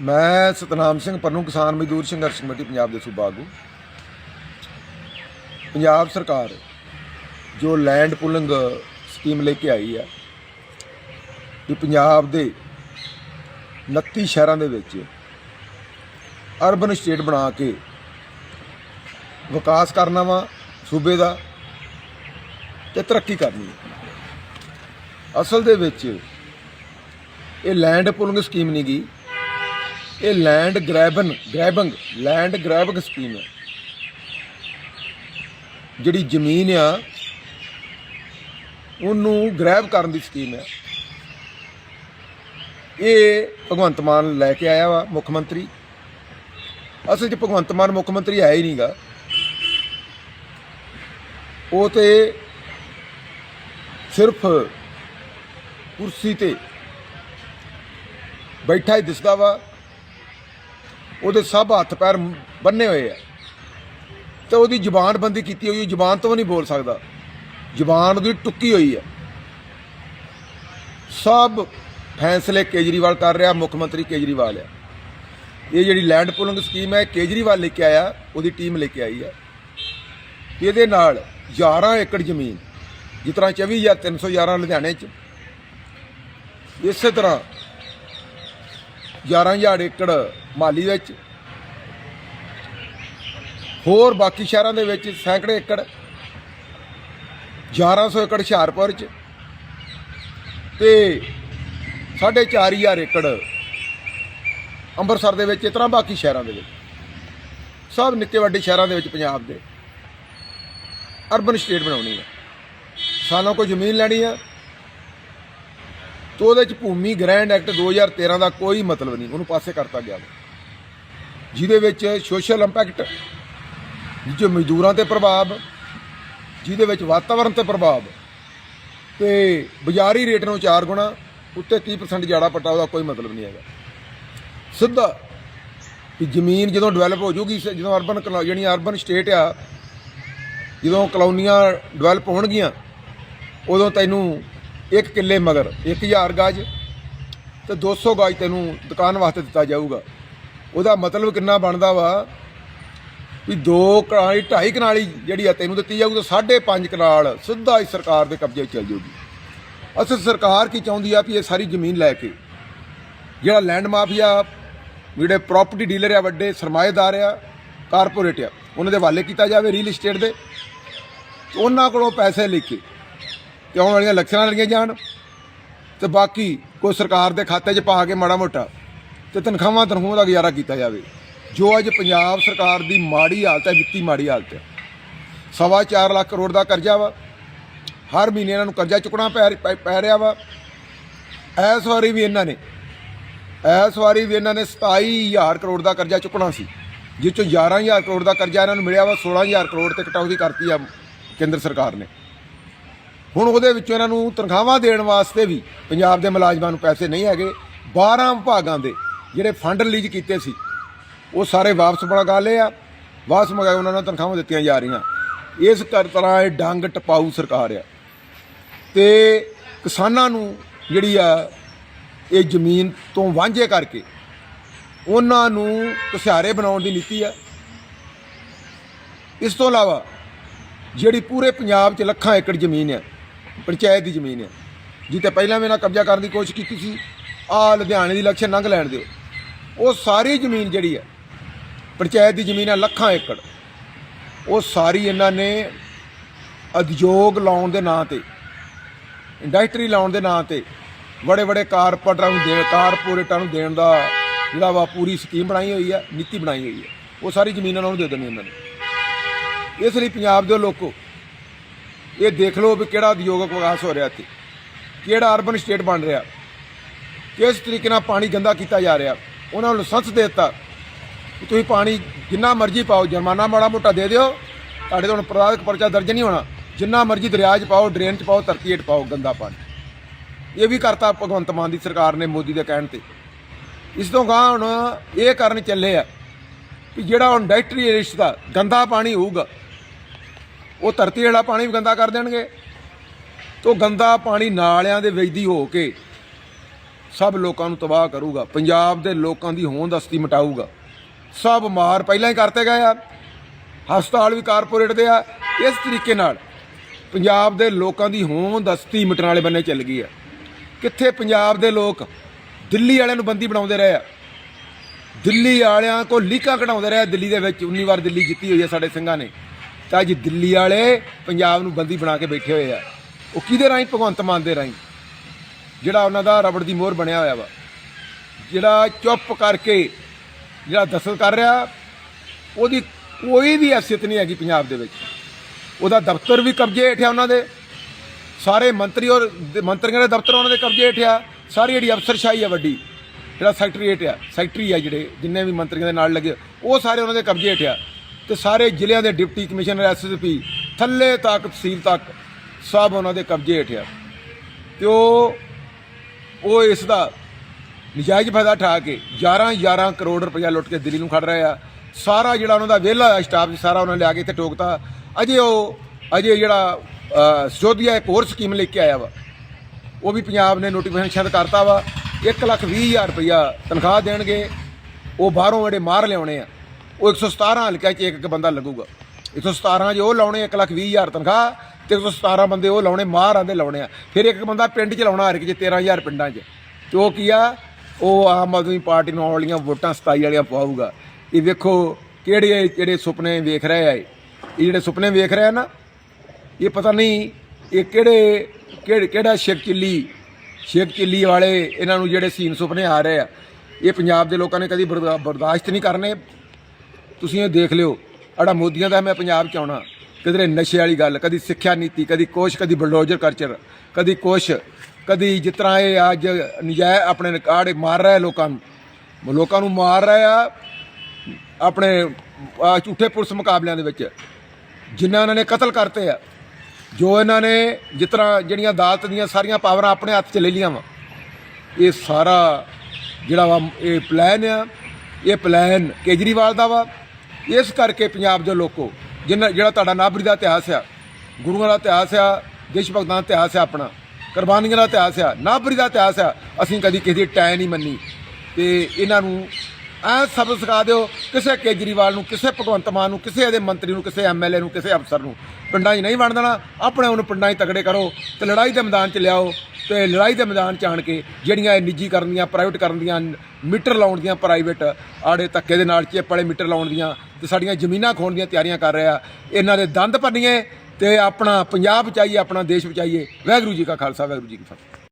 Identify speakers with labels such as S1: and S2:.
S1: ਮੈਂ ਸਤਨਾਮ ਸਿੰਘ ਪੰਨੂ, ਕਿਸਾਨ ਮਜ਼ਦੂਰ ਸੰਘਰਸ਼ ਕਮੇਟੀ, ਪੰਜਾਬ ਦੇ ਸੂਬਾ ਆਗੂ ਪੰਜਾਬ ਸਰਕਾਰ ਜੋ ਲੈਂਡ ਪੁਲਿੰਗ ਸਕੀਮ ਲੈ ਕੇ ਆਈ ਹੈ ਕਿ ਪੰਜਾਬ ਦੇ 29 ਸ਼ਹਿਰਾਂ ਦੇ ਵਿੱਚ ਅਰਬਨ ਸਟੇਟ ਬਣਾ ਕੇ ਵਿਕਾਸ ਕਰਨਾ ਵਾ, ਸੂਬੇ ਦਾ ਤੇ ਤਰੱਕੀ ਕਰਨੀ ਅਸਲ ਦੇ ਵਿੱਚ ਇਹ ਲੈਂਡ ਪੁਲਿੰਗ ਸਕੀਮ ਨਹੀਂ ਗਈ ਇਹ land grab grabbing land grabbing scheme ਹੈ। ਜਿਹੜੀ ਜ਼ਮੀਨ ਆ, ਉਹਨੂੰ ਗ੍ਰੈਬ ਕਰਨ ਦੀ ਸਕੀਮ ਹੈ। ਇਹ ਭਗਵੰਤ ਮਾਨ ਲੈ ਕੇ ਆਇਆ ਵਾ, ਮੁੱਖ ਮੰਤਰੀ। ਅਸਲ 'ਚ ਭਗਵੰਤ ਮਾਨ ਮੁੱਖ ਮੰਤਰੀ ਹੈ ਹੀ ਨਹੀਂਗਾ। ਉਹ ਤੇ ਸਿਰਫ ਕੁਰਸੀ ਤੇ ਬੈਠਾ ਹੀ ਦਿਸਦਾ ਵਾ। ਉਹਦੇ ਸਭ ਹੱਥ ਪੈਰ ਬੰਨੇ ਹੋਏ ਆ। ਤੇ ਉਹਦੀ ਜ਼ੁਬਾਨ ਬੰਦੀ ਕੀਤੀ ਹੋਈ ਜ਼ੁਬਾਨ ਤੋਂ ਨਹੀਂ ਬੋਲ ਸਕਦਾ। ਜ਼ੁਬਾਨ ਉਹਦੀ ਟੁੱਕੀ ਹੋਈ ਹੈ। ਸਭ ਫੈਸਲੇ ਕੇਜਰੀਵਾਲ ਕਰ ਰਿਹਾ, ਮੁੱਖ ਮੰਤਰੀ ਕੇਜਰੀਵਾਲ ਆ। ਇਹ ਜਿਹੜੀ ਲੈਂਡ ਪੁਲਿੰਗ ਸਕੀਮ ਹੈ ਕੇਜਰੀਵਾਲ ਲੈ ਕੇ ਆਇਆ, ਉਹਦੀ ਟੀਮ ਲੈ ਕੇ ਆਈ ਹੈ। ਇਹਦੇ ਨਾਲ 11 ਏਕੜ ਜ਼ਮੀਨ, ਜਿਸ ਤਰ੍ਹਾਂ 24311 ਲੁਧਿਆਣੇ ਚ, ਇਸੇ ਤਰ੍ਹਾਂ 11000 ਏਕੜ ਮਾਲੀ ਵਿੱਚ। ਹੋਰ ਬਾਕੀ ਸ਼ਹਿਰਾਂ ਦੇ ਵਿੱਚ ਸੈਂਕੜੇ ਏਕੜ 1100 ਏਕੜ ਹੁਸ਼ਿਆਰਪੁਰ ਚ ਤੇ 4500 ਏਕੜ ਅੰਮ੍ਰਿਤਸਰ ਦੇ ਵਿੱਚ, ਇਸ ਤਰ੍ਹਾਂ ਬਾਕੀ ਸ਼ਹਿਰਾਂ ਦੇ ਵਿੱਚ। ਸਭ ਨਿੱਕੇ ਵੱਡੇ ਸ਼ਹਿਰਾਂ ਦੇ ਵਿੱਚ ਪੰਜਾਬ ਦੇ। ਅਰਬਨ ਸਟੇਟ ਬਣਾਉਣੀ ਹੈ। ਸਾਨੂੰ ਕੋਈ ਜ਼ਮੀਨ ਲੈਣੀ ਆ ਤੇ ਉਹਦੇ ਚ ਭੂਮੀ ਗ੍ਰੈਂਡ ਐਕਟ 2013 ਦਾ ਕੋਈ ਮਤਲਬ ਨਹੀਂ, ਉਹਨੂੰ ਪਾਸੇ ਕਰਤਾ ਗਿਆ ਵਾ। ਜਿਹਦੇ ਵਿੱਚ ਸੋਸ਼ਲ ਇੰਪੈਕਟ ਜਿਹਦੇ ਮਜ਼ਦੂਰਾਂ ਤੇ ਪ੍ਰਭਾਵ, ਜਿਹਦੇ ਵਿੱਚ ਵਾਤਾਵਰਣ ਤੇ ਪ੍ਰਭਾਵ ਤੇ ਬਾਜ਼ਾਰੀ ਰੇਟ ਨੂੰ 4 ਗੁਣਾ, ਉੱਤੇ 30% ਜਾੜਾ ਪਟਾ, ਉਹਦਾ ਕੋਈ ਮਤਲਬ ਨਹੀਂ ਹੈਗਾ ਸਿੱਧਾ ਕਿ ਜ਼ਮੀਨ ਜਦੋਂ ਡਿਵੈਲਪ ਹੋ ਜਾਊਗੀ ਜਦੋਂ ਅਰਬਨ ਕਲੋ- ਜਿਹੜੀ ਅਰਬਨ ਸਟੇਟ ਆ, ਜਦੋਂ ਕਲੋਨੀਆਂ ਡਿਵੈਲਪ ਹੋਣਗੀਆਂ, ਉਦੋਂ ਤੈਨੂੰ ਇੱਕ ਕਿੱਲੇ ਮਗਰ 1000 ਗਜ, ਤੇ 200 ਗਾਜ ਤੈਨੂੰ ਦੁਕਾਨ ਵਾਸਤੇ ਦਿੱਤਾ ਜਾਊਗਾ। ਉਹਦਾ ਮਤਲਬ ਕਿੰਨਾ ਬਣਦਾ ਵਾ? ਵੀ ਦੋ ਕਨਾਲੀ, ਢਾਈ ਕਨਾਲੀ ਜਿਹੜੀ ਆ ਤੈਨੂੰ ਦਿੱਤੀ ਜਾਊਗੀ, ਤਾਂ 5.5 ਕਨਾਲ ਸਿੱਧਾ ਹੀ ਸਰਕਾਰ ਦੇ ਕਬਜ਼ੇ 'ਚ ਚਲ ਜਾਊਗੀ। ਅਸਲ ਸਰਕਾਰ ਕੀ ਚਾਹੁੰਦੀ ਆ ਵੀ ਇਹ ਸਾਰੀ ਜ਼ਮੀਨ ਲੈ ਕੇ, ਜਿਹੜਾ ਲੈਂਡ ਮਾਫੀਆ, ਜਿਹੜੇ ਪ੍ਰਾਪਰਟੀ ਡੀਲਰ ਆ, ਵੱਡੇ ਸਰਮਾਏਦਾਰ ਆ, ਕਾਰਪੋਰੇਟ ਆ, ਉਹਨਾਂ ਦੇ ਹਵਾਲੇ ਕੀਤਾ ਜਾਵੇ ਰੀਅਲ ਏਸਟੇਟ ਦੇ ਉਹਨਾਂ ਕੋਲੋਂ ਪੈਸੇ ਲੈ ਕੇ ਤੇ ਆਉਣ ਵਾਲੀਆਂ ਇਲੈਕਸ਼ਨਾਂ ਲੜੀਆਂ ਜਾਣ ਤੇ ਬਾਕੀ ਕੋਈ ਸਰਕਾਰ ਦੇ ਖਾਤੇ 'ਚ ਪਾ ਕੇ ਮਾੜਾ ਮੋਟਾ ਤੇ ਤਨਖਾਹਾਂ ਤਨਖੂਹਾਂ ਦਾ ਗੁਜ਼ਾਰਾ ਕੀਤਾ ਜਾਵੇ। ਜੋ ਅੱਜ ਪੰਜਾਬ ਸਰਕਾਰ ਦੀ ਮਾੜੀ ਹਾਲਤ ਹੈ, ਵਿੱਤੀ ਮਾੜੀ ਹਾਲਤ ਹੈ। ਸਵਾ ਚਾਰ ਲੱਖ ਕਰੋੜ ਦਾ ਕਰਜ਼ਾ ਵਾ। ਹਰ ਮਹੀਨੇ ਇਹਨਾਂ ਨੂੰ ਕਰਜ਼ਾ ਚੁੱਕਣਾ ਪੈ ਪੈ- ਪੈ ਰਿਹਾ ਵਾ। ਇਸ ਵਾਰੀ ਵੀ ਇਹਨਾਂ ਨੇ, ਇਸ ਵਾਰੀ ਵੀ ਇਹਨਾਂ ਨੇ 27000 ਕਰੋੜ ਦਾ ਕਰਜ਼ਾ ਚੁੱਕਣਾ ਸੀ ਜਿਸ ਚੋਂ 11000 ਕਰੋੜ ਦਾ ਕਰਜ਼ਾ ਇਹਨਾਂ ਨੂੰ ਮਿਲਿਆ ਵਾ 16000 ਕਰੋੜ ਤੇ ਕਟੌਤੀ ਕਰਤੀ ਆ ਕੇਂਦਰ ਸਰਕਾਰ ਨੇ। ਹੁਣ ਉਹਦੇ ਵਿੱਚੋਂ ਇਹਨਾਂ ਨੂੰ ਤਨਖਾਹਾਂ ਦੇਣ ਵਾਸਤੇ ਵੀ ਪੰਜਾਬ ਦੇ ਮੁਲਾਜ਼ਮਾਂ ਨੂੰ ਪੈਸੇ ਨਹੀਂ ਹੈਗੇ। 12 ਵਿਭਾਗਾਂ ਦੇ ਜਿਹੜੇ ਫੰਡ ਰਿਲੀਜ਼ ਕੀਤੇ ਸੀ, ਉਹ ਸਾਰੇ ਵਾਪਸ ਮੰਗਾ ਲਏ ਆ। ਵਾਪਸ ਮੰਗਾਏ ਉਹਨਾਂ ਨੂੰ ਤਨਖਾਹਾਂ ਦਿੱਤੀਆਂ ਜਾ ਰਹੀਆਂ। ਇਸ ਕਰ ਤਰ੍ਹਾਂ ਇਹ ਡੰਗ ਟਪਾਊ ਸਰਕਾਰ ਆ। ਤੇ ਕਿਸਾਨਾਂ ਨੂੰ ਜਿਹੜੀ ਆ, ਇਹ ਜ਼ਮੀਨ ਤੋਂ ਵਾਂਝੇ ਕਰਕੇ ਉਹਨਾਂ ਨੂੰ ਕਸਿਆਰੇ ਬਣਾਉਣ ਦੀ ਨੀਤੀ ਆ। ਇਸ ਤੋਂ ਇਲਾਵਾ ਜਿਹੜੀ ਪੂਰੇ ਪੰਜਾਬ 'ਚ ਲੱਖਾਂ ਏਕੜ ਜ਼ਮੀਨ ਹੈ ਪੰਚਾਇਤ ਦੀ ਜ਼ਮੀਨ ਹੈ। ਜਿੱਤੇ ਪਹਿਲਾਂ ਵੀ ਇਹਨਾਂ ਕਬਜ਼ਾ ਕਰਨ ਦੀ ਕੋਸ਼ਿਸ਼ ਕੀਤੀ ਸੀ। ਆ ਲੁਧਿਆਣੇ ਦੀ ਇਲੈਕਸ਼ਨ ਲੰਘ ਲੈਣ ਦਿਓ। ਉਹ ਸਾਰੀ ਜ਼ਮੀਨ ਜਿਹੜੀ ਹੈ, ਪੰਚਾਇਤ ਦੀ ਜ਼ਮੀਨ ਹੈ ਲੱਖਾਂ ਏਕੜ। ਉਹ ਸਾਰੀ ਇਹਨਾਂ ਨੇ ਉਦਯੋਗ ਲਾਉਣ ਦੇ ਨਾਂ ਤੇ ਇੰਡਸਟਰੀ ਲਾਉਣ ਦੇ ਨਾਂ ਤੇ ਬੜੇ ਬੜੇ ਕਾਰਪੋਰੇਟਰਾਂ ਨੂੰ ਦੇ ਕਾਰਪੋਰੇਟਾਂ ਨੂੰ ਦੇਣ ਦਾ ਜਿਹੜਾ ਵਾ ਪੂਰੀ ਸਕੀਮ ਬਣਾਈ ਹੋਈ ਹੈ, ਨੀਤੀ ਬਣਾਈ ਹੋਈ ਹੈ। ਉਹ ਸਾਰੀ ਜ਼ਮੀਨ ਉਹਨਾਂ ਨੂੰ ਦੇ ਦੇਣੀ ਇਹਨਾਂ ਨੇ। ਇਸ ਲਈ ਪੰਜਾਬ ਦੇ ਲੋਕੋ ਇਹ ਦੇਖ ਲਓ ਵੀ ਕਿਹੜਾ ਉਦਯੋਗਿਕ ਵਿਕਾਸ ਹੋ ਰਿਹਾ ਇੱਥੇ। ਕਿਹੜਾ ਅਰਬਨ ਸਟੇਟ ਬਣ ਰਿਹਾ। ਕਿਸ ਤਰੀਕੇ ਨਾਲ ਪਾਣੀ ਗੰਦਾ ਕੀਤਾ ਜਾ ਰਿਹਾ। ਉਹਨਾਂ ਨੂੰ ਲਾਇਸੈਂਸ ਦੇ ਦਿੱਤਾ। ਕਿ ਤੁਸੀਂ ਪਾਣੀ ਜਿੰਨਾ ਮਰਜ਼ੀ ਪਾਓ, ਜੁਰਮਾਨਾ ਮਾੜਾ ਮੋਟਾ ਦੇ ਦਿਓ। ਤੁਹਾਡੇ ਤੋਂ ਹੁਣ ਅਪਰਾਧਿਕ ਪਰਚਾ ਦਰਜ ਨਹੀਂ ਹੋਣਾ। ਜਿੰਨਾ ਮਰਜ਼ੀ ਦਰਿਆ 'ਚ ਪਾਓ, ਡਰੇਨ 'ਚ ਪਾਓ, ਧਰਤੀ ਹੇਠ ਪਾਓ ਗੰਦਾ ਪਾਣੀ। ਇਹ ਵੀ ਕਰਤਾ ਭਗਵੰਤ ਮਾਨ ਦੀ ਸਰਕਾਰ ਨੇ ਮੋਦੀ ਦੇ ਕਹਿਣ ਤੇ। ਇਸ ਤੋਂ ਗਾਂ ਹੁਣ ਇਹ ਕਰਨ ਚੱਲੇ ਆ ਕਿ ਜਿਹੜਾ ਹੁਣ ਇੰਡਸਟਰੀ ਏਰੀਆ ਦਾ ਗੰਦਾ ਪਾਣੀ ਹੋਊਗਾ। ਉਹ ਧਰਤੀ ਵਾਲਾ ਪਾਣੀ ਵੀ ਗੰਦਾ ਕਰ ਦੇਣਗੇ। ਤੋਂ ਗੰਦਾ ਪਾਣੀ ਨਾਲਿਆਂ ਦੇ ਵਿੱਚ ਦੀ ਹੋ ਕੇ ਸਭ ਲੋਕਾਂ ਨੂੰ ਤਬਾਹ ਕਰੂਗਾ। ਪੰਜਾਬ ਦੇ ਲੋਕਾਂ ਦੀ ਹੋਂਦ ਹਸਤੀ ਮਿਟਾਊਗਾ। ਸਭ ਮਾਰ ਪਹਿਲਾਂ ਹੀ ਕਰਤੇ ਗਏ ਆ। ਹਸਪਤਾਲ ਵੀ ਕਾਰਪੋਰੇਟ ਦੇ ਆ। ਇਸ ਤਰੀਕੇ ਨਾਲ ਪੰਜਾਬ ਦੇ ਲੋਕਾਂ ਦੀ ਹੋਂਦ ਹਸਤੀ ਮਿਟਣ ਵਾਲੇ ਬੰਨੇ ਚੱਲ ਗਈ ਆ। ਕਿੱਥੇ ਪੰਜਾਬ ਦੇ ਲੋਕ ਦਿੱਲੀ ਵਾਲਿਆਂ ਨੂੰ ਬੰਦੀ ਬਣਾਉਂਦੇ ਰਹੇ ਆ। ਦਿੱਲੀ ਵਾਲਿਆਂ ਕੋ ਲੀਕਾਂ ਕਢਾਉਂਦੇ ਰਹੇ ਦਿੱਲੀ ਦੇ ਵਿੱਚ 19 ਵਾਰ ਦਿੱਲੀ ਜਿੱਤੀ ਹੋਈ ਹੈ ਸਾਡੇ ਸਿੰਘਾਂ ਨੇ। ਤਾਂ ਅੱਜ ਦਿੱਲੀ ਵਾਲੇ ਪੰਜਾਬ ਨੂੰ ਬੰਦੀ ਬਣਾ ਕੇ ਬੈਠੇ ਹੋਏ ਆ। ਉਹ ਕਿਹਦੇ ਰਾਹੀਂ? ਭਗਵੰਤ ਮਾਨ ਦੇ ਰਾਹੀਂ। ਜਿਹੜਾ ਉਹਨਾਂ ਦਾ ਰਬੜ ਦੀ ਮੋਹਰ ਬਣਿਆ ਹੋਇਆ ਵਾ। ਜਿਹੜਾ ਚੁੱਪ ਕਰਕੇ ਜਿਹੜਾ ਦਸਤ ਕਰ ਰਿਹਾ, ਉਹਦੀ ਕੋਈ ਵੀ ਹੈਸੀਅਤ ਨਹੀਂ ਹੈਗੀ ਪੰਜਾਬ ਦੇ ਵਿੱਚ। ਉਹਦਾ ਦਫ਼ਤਰ ਵੀ ਕਬਜ਼ੇ ਹੇਠ ਆ ਉਹਨਾਂ ਦੇ। ਸਾਰੇ ਮੰਤਰੀ ਔਰ ਮੰਤਰੀਆਂ ਦੇ ਦਫ਼ਤਰ ਉਹਨਾਂ ਦੇ ਕਬਜ਼ੇ ਹੇਠ ਆ। ਸਾਰੀ ਜਿਹੜੀ ਅਫਸਰਸ਼ਾਹੀ ਆ ਵੱਡੀ, ਜਿਹੜਾ ਸੈਕਟਰੀਏਟ ਆ ਸੈਕਟਰੀ ਆ ਜਿਹੜੇ, ਜਿੰਨੇ ਵੀ ਮੰਤਰੀਆਂ ਦੇ ਨਾਲ ਲੱਗੇ, ਉਹ ਸਾਰੇ ਉਹਨਾਂ ਦੇ ਕਬਜ਼ੇ ਹੇਠ ਆ। ਤੇ ਸਾਰੇ ਜ਼ਿਲ੍ਹਿਆਂ ਦੇ ਡਿਪਟੀ ਕਮਿਸ਼ਨਰ ਐਸਐਸਪੀ ਥੱਲੇ ਤੱਕ ਤਹਿਸੀਲ ਤੱਕ ਸਭ ਉਹਨਾਂ ਦੇ ਕਬਜ਼ੇ ਹੇਠ ਆ। ਤੇ ਉਹ ਉਹ ਇਸ ਦਾ ਨਜਾਇਜ਼ ਫਾਇਦਾ ਠਾ ਕੇ 11 11 ਕਰੋੜ ਰੁਪਇਆ ਲੁੱਟ ਕੇ ਦਿੱਲੀ ਨੂੰ ਖੜ ਰਹੇ ਆ। ਸਾਰਾ ਜਿਹੜਾ ਉਹਨਾਂ ਦਾ ਵਿਹਲਾ ਸਟਾਫ ਸੀ ਸਾਰਾ ਉਹਨਾਂ ਨੇ ਲਿਆ ਕੇ ਇੱਥੇ ਟੋਕਤਾ। ਅਜੇ ਉਹ ਅਜੇ ਜਿਹੜਾ ਅ, ਇੱਕ ਹੋਰ ਸਕੀਮ ਲੈ ਕੇ ਆਇਆ ਵਾ ਉਹ ਵੀ ਪੰਜਾਬ ਨੇ ਨੋਟੀਫਿਕੇਸ਼ਨ ਸ਼ਾਇਦ ਕਰਤਾ ਵਾ। 1 ਲੱਖ 20 ਹਜ਼ਾਰ ਰੁਪਇਆ ਤਨਖਾਹ ਦੇਣਗੇ ਉਹ ਬਾਹਰੋਂ ਜਿਹੜੇ ਮਾਰ ਲਿਆਉਣੇ ਆ। ਉਹ 117 ਹਲਕਿਆਂ 'ਚ ਇੱਕ ਇੱਕ ਬੰਦਾ ਲੱਗੂਗਾ। 117 ਜੇ ਉਹ ਲਾਉਣੇ 1 ਲੱਖ 20 ਹਜ਼ਾਰ ਤਨਖਾਹ, ਤੇ 117 ਬੰਦੇ ਉਹ ਲਾਉਣੇ ਮਾਰ ਆਂਦੇ ਲਾਉਣੇ ਆ। ਫਿਰ ਇੱਕ ਬੰਦਾ ਪਿੰਡ 'ਚ ਲਾਉਣਾ ਹਰ ਇੱਕ 'ਚ 13000 ਪਿੰਡਾਂ 'ਚ। ਤੇ ਉਹ ਕੀ ਆ? ਉਹ ਆਮ ਆਦਮੀ ਪਾਰਟੀ ਨੂੰ ਆਉਣ ਵਾਲੀਆਂ ਵੋਟਾਂ 27 ਵਾਲੀਆਂ ਪਾਊਗਾ ਇਹ ਵੇਖੋ ਕਿਹੜੇ ਜਿਹੜੇ ਸੁਪਨੇ ਵੇਖ ਰਹੇ ਆ ਇਹ ਜਿਹੜੇ ਸੁਪਨੇ ਵੇਖ ਰਹੇ ਆ ਨਾ, ਇਹ ਪਤਾ ਨਹੀਂ ਇਹ ਕਿਹੜੇ ਕਿਹੜੇ, ਕਿਹੜਾ ਸ਼ੇਖ ਚਿੱਲੀ ਸ਼ੇਖ ਚਿੱਲੀ ਵਾਲੇ ਇਹਨਾਂ ਨੂੰ ਜਿਹੜੇ ਸੀਨ ਸੁਪਨੇ ਆ ਰਹੇ ਆ। ਇਹ ਪੰਜਾਬ ਦੇ ਲੋਕਾਂ ਨੇ ਕਦੀ ਬਰਦਾ- ਬਰਦਾਸ਼ਤ ਨਹੀਂ ਕਰਨੇ। ਤੁਸੀਂ ਇਹ ਦੇਖ ਲਿਓ, ਅੜਾ ਮੋਦੀਆਂ ਦਾ ਮੈਂ ਪੰਜਾਬ ਚ ਆਉਣਾ, ਕਿਧਰੇ ਨਸ਼ੇ ਵਾਲੀ ਗੱਲ, ਕਦੀ ਸਿੱਖਿਆ ਨੀਤੀ, ਕਦੀ ਕੋਸ਼, ਕਦੀ ਬਲਡੋਜ਼ਰ ਕਲਚਰ ਕਦੀ ਕੁਛ ਕਦੀ ਜਿਸ ਤਰ੍ਹਾਂ ਇਹ ਅੱਜ ਨਜਾਇ ਆਪਣੇ ਰਿਕਾਰਡ ਮਾਰ ਰਿਹਾ ਲੋਕਾਂ ਨੂੰ ਲੋਕਾਂ ਨੂੰ ਮਾਰ ਰਿਹਾ ਆ ਆਪਣੇ ਝੂਠੇ ਪੁਲਿਸ ਮੁਕਾਬਲਿਆਂ ਦੇ ਵਿੱਚ ਜਿਨ੍ਹਾਂ ਇਹਨਾਂ ਨੇ ਕਤਲ ਕਰਤੇ ਆ, ਜੋ ਇਹਨਾਂ ਨੇ ਜਿਸ ਤਰ੍ਹਾਂ ਜਿਹੜੀਆਂ ਅਦਾਲਤ ਦੀਆਂ ਸਾਰੀਆਂ ਪਾਵਰਾਂ ਆਪਣੇ ਹੱਥ 'ਚ ਲੈ ਲਈਆਂ ਵਾ, ਇਹ ਸਾਰਾ ਜਿਹੜਾ ਵਾ, ਇਹ ਪਲਾਨ ਆ, ਇਹ ਪਲਾਨ ਕੇਜਰੀਵਾਲ ਦਾ ਵਾ ਇਸ ਕਰਕੇ ਪੰਜਾਬ ਦੇ ਲੋਕੋ ਜਿਨ੍ਹਾਂ ਜਿਹੜਾ ਤੁਹਾਡਾ ਨਾਬਰੀ ਦਾ ਇਤਿਹਾਸ ਆ, ਗੁਰੂਆਂ ਦਾ ਇਤਿਹਾਸ ਆ, ਦੇਸ਼ ਭਗਤਾਂ ਦਾ ਇਤਿਹਾਸ ਆ ਆਪਣਾ, ਕੁਰਬਾਨੀਆਂ ਦਾ ਇਤਿਹਾਸ ਆ ਨਾਬਰੀ ਦਾ ਇਤਿਹਾਸ ਆ, ਅਸੀਂ ਕਦੀ ਕਿਸੇ ਦੀ ਟੈ ਨਹੀਂ ਮੰਨੀ। ਤੇ ਇਹਨਾਂ ਨੂੰ ਐ ਸਬਕ ਸਿਖਾ ਦਿਓ, ਕਿਸੇ ਕੇਜਰੀਵਾਲ ਨੂੰ, ਕਿਸੇ ਭਗਵੰਤ ਮਾਨ ਨੂੰ, ਕਿਸੇ ਇਹਦੇ ਮੰਤਰੀ ਨੂੰ, ਕਿਸੇ ਐਮਐਲਏ ਨੂੰ, ਕਿਸੇ ਅਫਸਰ ਨੂੰ। ਪਿੰਡਾਂ 'ਚ ਨਹੀਂ ਵੰਡ ਦੇਣਾ, ਆਪਣੇ ਉਹਨੂੰ ਪਿੰਡਾਂ 'ਚ ਤਗੜੇ ਕਰੋ ਤੇ ਲੜਾਈ ਦੇ ਮੈਦਾਨ 'ਚ ਲਿਆਓ। ਤੇ ਲੜਾਈ ਦੇ ਮੈਦਾਨ 'ਚ ਆਣ ਕੇ ਜਿਹੜੀਆਂ ਇਹ ਨਿੱਜੀ ਕਰਨ ਦੀਆਂ ਪ੍ਰਾਈਵੇਟ ਕਰਨ ਦੀਆਂ, ਮੀਟਰ ਲਾਉਣ ਦੀਆਂ ਪ੍ਰਾਈਵੇਟ ਆੜੇ ਧੱਕੇ ਦੇ ਨਾਲ ਚਿੱਪ ਵਾਲੇ ਮੀਟਰ ਲਾਉਣ ਦੀਆਂ ਤੇ ਸਾਡੀਆਂ ਜ਼ਮੀਨਾਂ ਖੋਣ ਦੀਆਂ ਤਿਆਰੀਆਂ ਕਰ ਰਿਹਾ। ਇਹਨਾਂ ਦੇ ਦੰਦ ਭੰਨੀਏ ਤੇ ਆਪਣਾ ਪੰਜਾਬ ਬਚਾਈਏ, ਆਪਣਾ ਦੇਸ਼ ਬਚਾਈਏ। ਵਾਹਿਗੁਰੂ ਜੀ ਕਾ ਖਾਲਸਾ, ਵਾਹਿਗੁਰੂ ਜੀ ਕੀ ਫਤਿਹ।